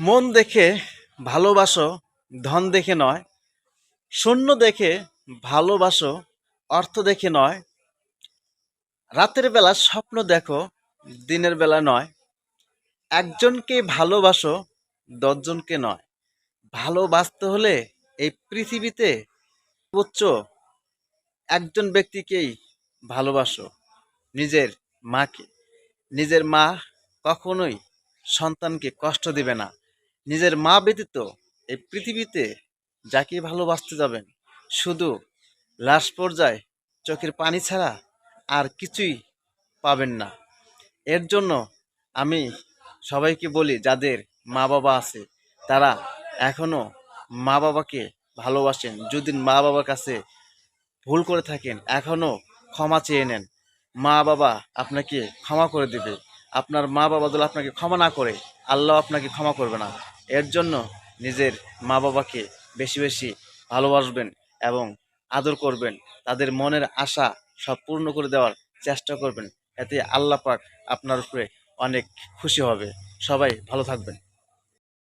মন দেখে ভালোবাসো, ধন দেখে নয়। শূন্য দেখে ভালোবাসো, অর্থ দেখে নয়। রাতের বেলা স্বপ্ন দেখো, দিনের বেলা নয়। একজনকে ভালোবাসো, দশজনকে নয়। ভালোবাসতে হলে এই পৃথিবীতে উচ্চ একজন ব্যক্তিকেই ভালোবাসো, নিজের মাকে। নিজের মা কখনোই সন্তানকে কষ্ট দিবে না। নিজের মা ব্যতীত এই পৃথিবীতে যাকে ভালোবাসতে যাবেন, শুধু লাশ পর্যায়ে চোখের পানি ছাড়া আর কিছুই পাবেন না। এর জন্য আমি সবাইকে বলি, যাদের মা বাবা আছে, তারা এখনও মা বাবাকে ভালোবাসেন। যদি মা বাবার কাছে ভুল করে থাকেন, এখনও ক্ষমা চেয়ে নেন। মা বাবা আপনাকে ক্ষমা করে দেবে। আপনার মা বাবা যদি আপনাকে ক্ষমা না করে আল্লাহ আপনাকে ক্ষমা করবে না। এর জন্য নিজের মা বাবাকে বেশি বেশি ভালোবাসবেন এবং আদর করবেন। তাদের মনের আশা সব পূর্ণ করে দেওয়ার চেষ্টা করবেন। এতে আল্লাহ পাক আপনার উপরে অনেক খুশি হবে। সবাই ভালো থাকবেন।